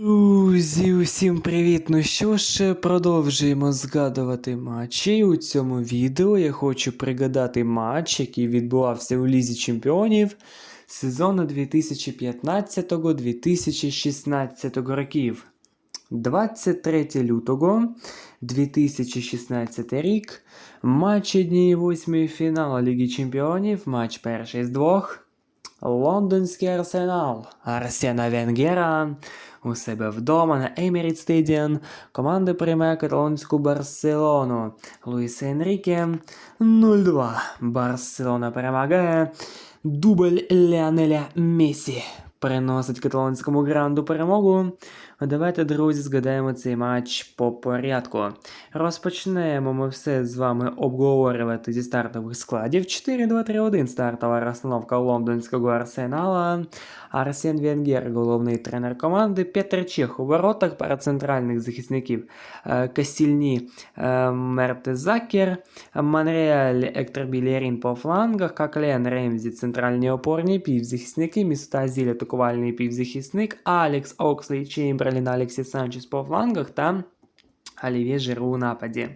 Друзі, усім привіт! Ну що ж, продовжуємо згадувати матчі. У цьому відео я хочу пригадати матч, який відбувався у Лізі Чемпіонів сезону 2015-2016 років. 23 лютого 2016 рік. Матч однієї восьмої фіналу Ліги Чемпіонів, матч перший з двох. Лондонський арсенал Арсена Венгера у себе вдома на Emirates Стедіан команда приймає каталонську Барселону. Луїс Енріке 0-2. Барселона перемагає. Дубль Леонеля Месі приносить каталонському гранду перемогу. Давайте, друзі, згадаємо цей матч по порядку. Розпочнемо ми все з вами обговорювати зі стартових складів. 4-2-3-1 стартова розстановка лондонського арсенала. Арсен Венгер, головний тренер команди. Петр Чех у воротах пара центральних захисників. Е, Касільні е, Мертезакер, Монреаль Ектор Білєрін по флангах, Каклен Ремзі центральні опорні півзахисники, Міста Зіль атакувальний півзахисник, Алекс Окслей Чемберлін, Алексі Санчес по флангах та Олівє Жиру у нападі.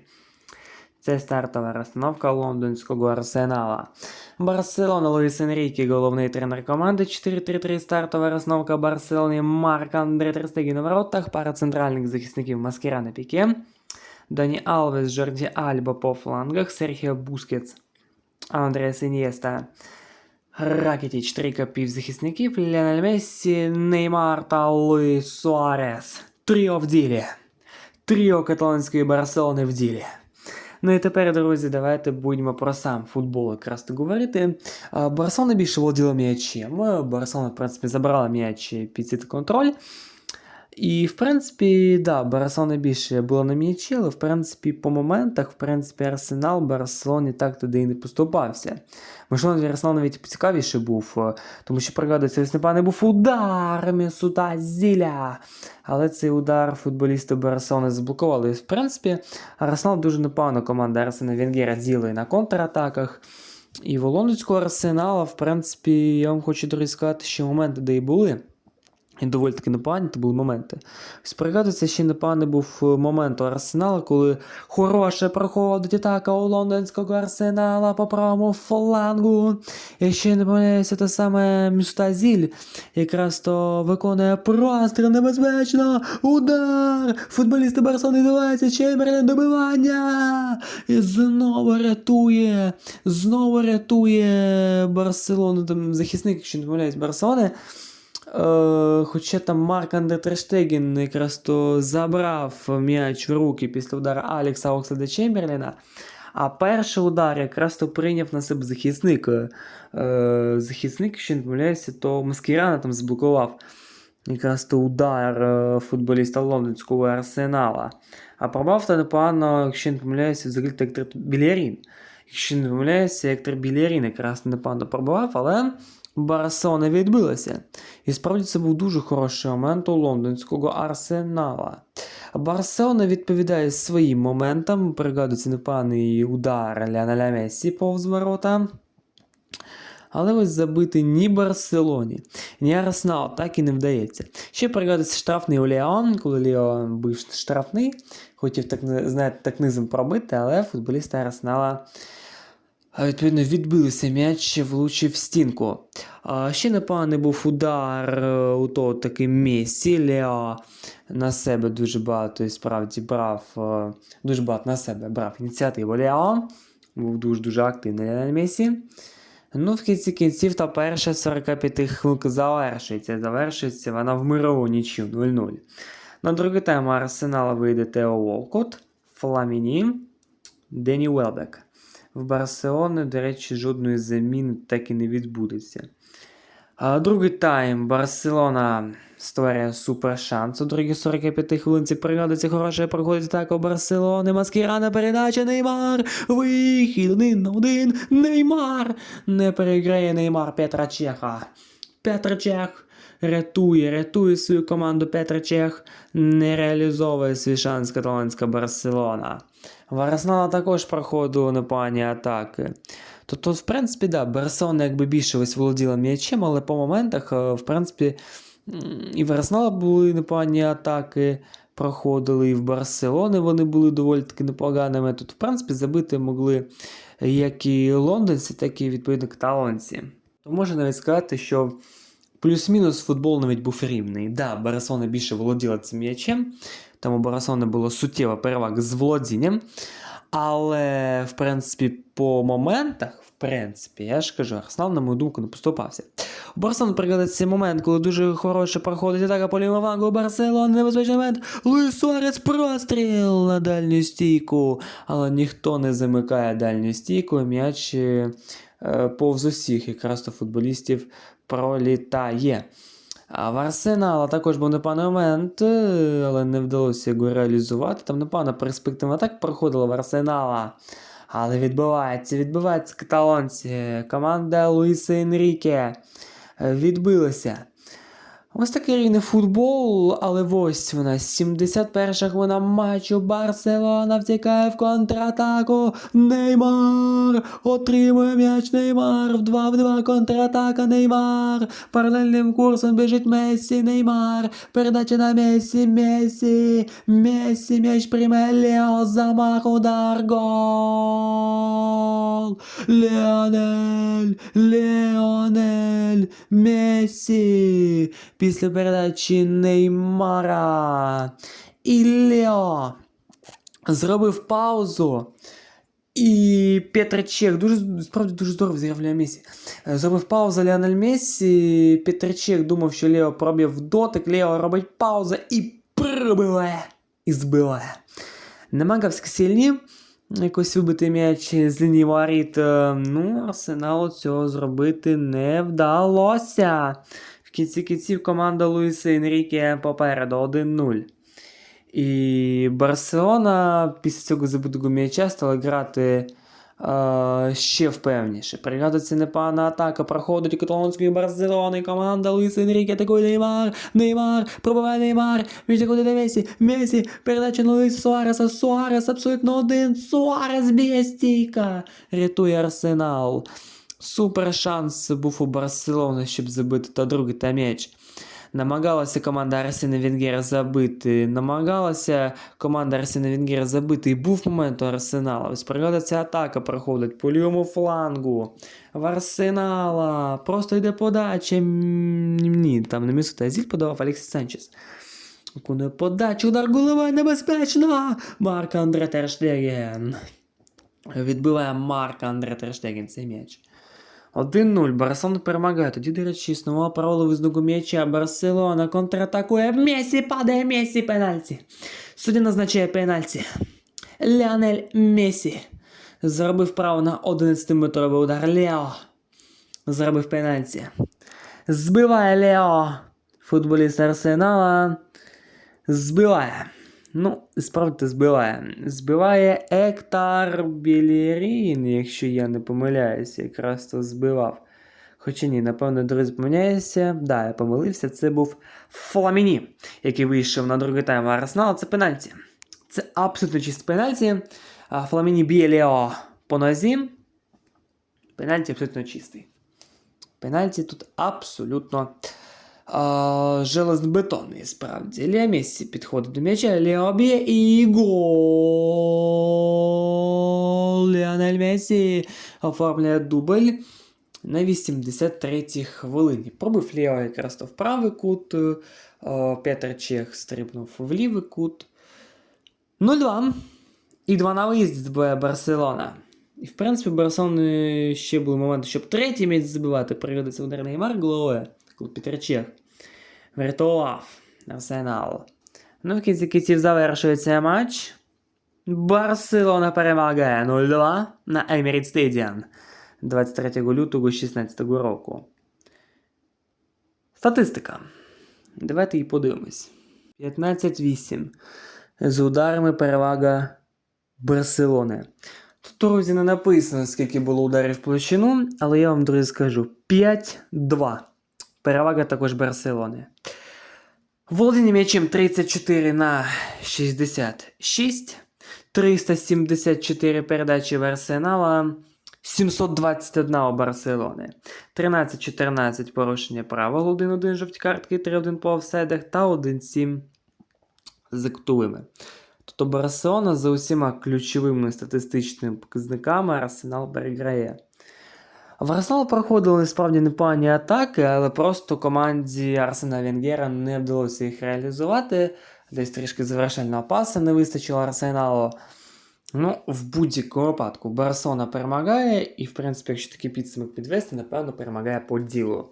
Це стартова розстановка лондонського арсенала. Барселона Луїс Енрікі, головний тренер команди. 4-3-3 стартова розстановка Барселони. Марк Андре Терстегі на воротах. Пара центральних захисників Маскера на піке. Дані Алвес, Жорді Альба по флангах. Серхіо Бускетс, Андреас Ін'єста. Ракетіч, трійка півзахисників. Ліонель Мессі, Неймар та Луїс Суарес. Тріо в ділі. Тріо каталонської Барселони в ділі. Ну і тепер, друзі, давайте будемо про сам футбол якраз так говорити. Барселона більше володіла м'ячем. Барселона, в принципі, забрала м'яч під свій контроль. І, в принципі, да, Барселона більше була на м'ячі, але в принципі, по моментах, в принципі, Арсенал Барселоні так туди і не поступався. Можливо, Арсенал навіть цікавіше був, е, тому що пригадується, ось непевне був удар Месута Зіля. Але цей удар футболісти Барселони заблокували. І, в принципі, Арсенал дуже непогано команда Арсена Венгера ділає на контратаках. І в арсенала, в принципі, я вам хочу сказати, що моменти, де і були. І доволі таки непогані то були моменти. Ось пригадується, ще непоганий був е, момент у Арсенала, коли хороше проходить атака у лондонського арсенала по правому флангу. І ще не помиляюся, те саме Мюстазіль якраз то виконує простріл небезпечно. Удар! Футболісти Барселони диваються, Чемберлен добивання! І знову рятує, знову рятує Барселону, там захисник, якщо не помиляюсь, Барселони. Е, хоча там Марк Андре Трештеген якраз то забрав м'яч в руки після удару Алекса Оксада Чемберліна. А перший удар якраз то прийняв на себе захисник. Е, захисник, якщо не помиляюся, то Маскірана там заблокував якраз то удар е, футболіста лондонського арсенала. А пробав то непогано, якщо не помиляюся, взагалі Ектор Білерін. Якщо не помиляюся, Ектор Білерін якраз непогано пробував, але. Барселона відбилася. І справді це був дуже хороший момент у лондонського арсенала. Барселона відповідає своїм моментам. Пригадується непоганий удар Леонеля Мессі повз ворота. Але ось забити ні Барселоні, ні Арсенал так і не вдається. Ще пригадується штрафний у Леон, коли Леон був штрафний, хотів так, знаєте, так низом пробити, але футболісти Арсенала Відповідно, відбилися м'яч, влучив в стінку. Ще непоганий був удар е, у того таки місці. Лео на себе дуже багато і справді брав е, дуже багато на себе брав ініціативу Лео. Був дуже-дуже активний на місці. Ну, в кінці кінців та перша 45 хвилинка завершується. Завершується вона в мирову нічю 0-0. На другий тайм Арсенала вийде Тео Волкот, Фламіні, Дені Велбек. В Барселони, до речі, жодної заміни так і не відбудеться. Другий тайм Барселона створює супер шанс. У другій 45 хвилинці пригадується хороша проходить атака Барселони. Маскірана передача Неймар. Вихід один на один. Неймар. Не переграє Неймар Петра Чеха. Петр Чех рятує, рятує свою команду Петр Чех. Не реалізовує свій шанс каталонська Барселона. В Арсенала також проходили непогані атаки. Тобто, в принципі, да, Барселона якби більше ось володіла м'ячем, але по моментах, е, в принципі, І в Арсенала були непогані атаки, проходили, і в Барселони вони були доволі таки непоганими. Тут, в принципі, забити могли як і лондонці, так і відповідно каталонці. То можна навіть сказати, що плюс-мінус футбол навіть був рівний. Да, Барселона більше володіла цим м'ячем, тому у Барселони була суттєва перевага з володінням. Але, в принципі, по моментах, в принципі, я ж кажу, Арсенал, на мою думку, не поступався. У Барселони пригадується цей момент, коли дуже хороше проходить атака по лівому флангу Барселони, небезпечний момент. Луїс простріл на дальню стійку. Але ніхто не замикає дальню стійку, м'яч е, повз усіх якраз то футболістів пролітає. А в Арсенала також був непоганий момент, е, але не вдалося його реалізувати. Там непогана перспективна так проходила в Арсенала. Але відбувається, відбувається каталонці. Команда Луїса Енріке е, відбилася. Ось такий рівний футбол, але ось вона 71 хвилина матчу. Барселона втікає в контратаку. Неймар отримує м'яч Неймар. В 2 в 2 контратака Неймар. Паралельним курсом біжить Мессі, Неймар. Передача на Мессі, Мессі. Мессі м'яч прийме Лео. Замах, удар, гол. Леонель, Леонель, Мессі. Після передачі Неймара. І Лео зробив паузу. І Петр Чех дуже справді дуже здорово зіграв Лео Месі. Е, Зробив паузу Леонель Месі. Петр Чех думав, що Лео проб'є в дотик. Лео робить паузу і пробиває. І збиває. Намагався сильні. Якось вибити м'яч з лінії воріт. Е, Ну, Арсеналу цього зробити не вдалося. Кінці кінців команда Луїса Енріке попереду 1-0. І Барселона після цього забитого м'яча стала грати е, ще впевніше. Пригадується непогана атака, проходить каталонської Барселони. Команда Луїса Енріке атакує Неймар. Неймар, пробиває Неймар. Заходить на Месі. Месі, передача на Луїса Суареса. Суарес абсолютно один. Суарес б'є стійка. Рятує Арсенал. Супер шанс був у Барселони, щоб забити та другий та м'яч. Намагалася команда Арсена Венгера забити. Намагалася команда Арсена Венгера забити. І був момент у Арсенала. Ось пригадується атака проходить по лівому флангу. В Арсенала. Просто йде подача. Ні, там на місце Азіль подавав Алексій Санчес. Виконує подачу, удар головою небезпечно. Марк Андре Терштеген. Відбиває Марк Андре Терштеген цей м'яч. 1-0. Барселона перемагає. Тоді, до речі, існувало правило м'яча. Барселона контратакує. Месі падає Месі пенальті. Суддя назначає пенальті. Леонель Месі. Зробив право на 11-метровий удар. Лео. Зробив пенальті. Збиває Лео. Футболіст Арсенала. Збиває. Ну, справді збиває. Збиває Ектар Білірін, якщо я не помиляюся, якраз то збивав. Хоча ні, напевно, друзі, помиляюся. Да, я помилився. Це був Фламіні, який вийшов на другий тайм Арсенала. Це пенальті. Це абсолютно чисте пенальті. Фламіні б'є Лео по нозі. Пенальті абсолютно чистий. Пенальті тут абсолютно а, железобетонний, справді. Лео Мессі підходить до м'яча, Лео б'є і гол. Леонель Мессі оформляє дубль на 83-й хвилині. Пробив Лео якраз то в правий кут, Петр Чех стрибнув в лівий кут. 0-2. І 2 на виїзді збиває Барселона. І в принципі, Барселони ще були моменти, щоб третій м'яч забивати. Пригодиться удар Неймар головою, коли Петр врятував Арсенал. Ну, в кінці кінців завершується матч. Барселона перемагає 0-2 на Emirates Stadium 23 лютого 2016 року. Статистика. Давайте її подивимось. 15-8. З ударами перевага Барселони. Тут, друзі, не написано, скільки було ударів в площину, але я вам, друзі, скажу: 5-2. Перевага також Барселони. Володіння м'ячем 34 на 66. 374 передачі в Арсенала. 721 у Барселони. 13-14 порушення правил, 1-1 жовті картки, 3-1 по офсайдах та 1-7 за кутовими. Тобто Барселона за усіма ключовими статистичними показниками Арсенал переграє. В Арсенал проходили справді непогані атаки, але просто команді Арсена Венгера не вдалося їх реалізувати. Десь трішки завершального паса не вистачило Арсеналу. Ну, в будь-якому випадку Барселона перемагає, і, в принципі, якщо такий підсумок підвести, напевно, перемагає по ділу.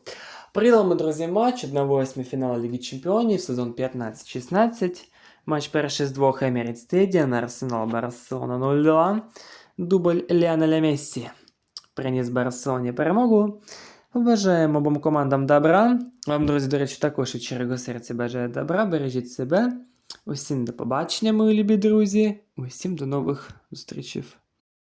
Прийняли ми, друзі, матч 1-8 фіналу Ліги Чемпіонів, сезон 15-16. Матч перший з двох Emirates Stadium, Арсенал Барселона 0-2. Дубль Ліанеля Мессі приніс Барселоні перемогу. Бажаємо обом командам добра. Вам, друзі, до речі, також від щирого серця бажаю добра. Бережіть себе. Усім до побачення, мої любі друзі. Усім до нових зустрічей.